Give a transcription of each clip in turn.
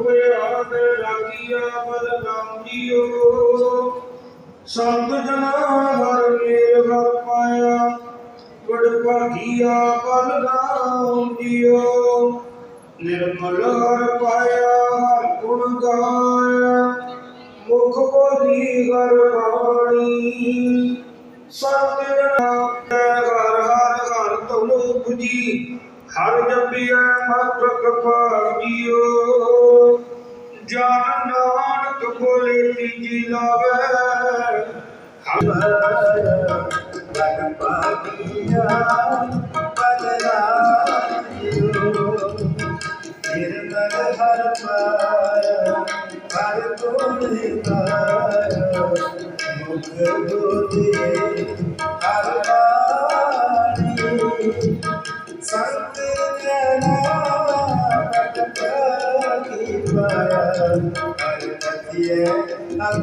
ਹੋਇਆ ਤੇ ਲਾਗੀਆ ਮਨ ਲਾਉਂਦੀਓ ਸੰਤ ਜਨਾ ਹਰ ਮੇਰ ਹਰ ਪਾਇਆ ਵੜ ਭਾਗੀਆ, ਮਨ ਲਾਉਂਦੀਓ ਨਿਰਮਲ ਹਰ ਪਾਇਆ, ਹਰ ਗੁਣ ਗਾਇਆ। ਮੁਖ ਬੋਲੀ ਹਰ ਬਾਣੀ। ਸੰਤ ਜਨਾ ਹਰ ਹਰ ਹਰ ਤਉ ਬੁਝੀ ਹਰ ਜਪਿਆ ਮਤ ਕਪਾਜੀਓ জান্নাত বলে দিলাবে Thank you. Yeah, I'm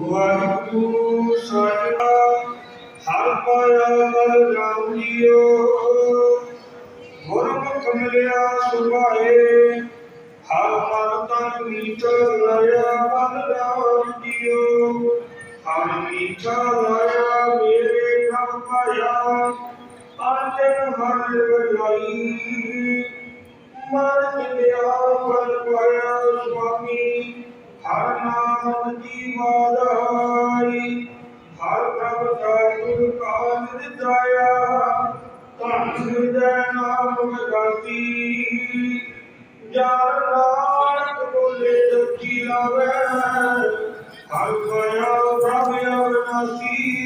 Waheguru ਸਾਹਿਬਾ ਹਰ ਪਾਇਆ ਬਲ ਨਾਮ ਦਿਓ ਗੁਰਮੁਖ ਮਿਲਿਆ ਸੁਭਾਏ ਹਰ ਮਨ ਤਨ ਮੀਠ ਲਾਇਆ ਬਲ ਨਾਮ ਦਿਓ ਹਰ ਮੀਠਾ ਲਾਇਆ ਮੇਰੇ ਨਾਮ ਪਾਇਆ ਆਜਨ ਹਰ ਲਾਈ ਮਰ ਮਿਲਿਆ ਬਲ ਪਾਇਆ ਸੁਆਮੀ ਹਰ ਨਾਮ ਦੀ ਮਾਦਾਈ ਹਰ ਪ੍ਰਭ ਦਾ ਗੁਰ ਕਾਲ ਦਿਤਾਇਆ ਧੰਨ ਹਿਰਦੈ ਨਾਮ ਗਾਤੀ ਜਨ ਨਾਨਕ ਬੋਲੇ ਦੁਖੀ ਲਾਵੇ ਹਰ ਪਾਇਆ ਪ੍ਰਭ ਅਵਨਾਸੀ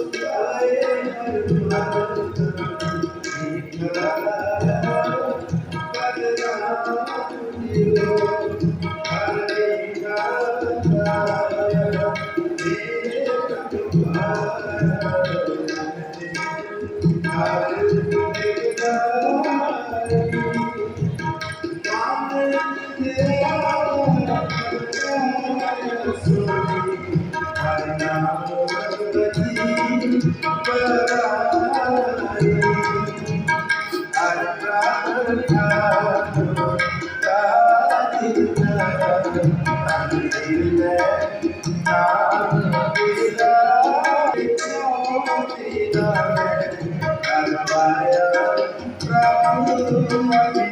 Thank you.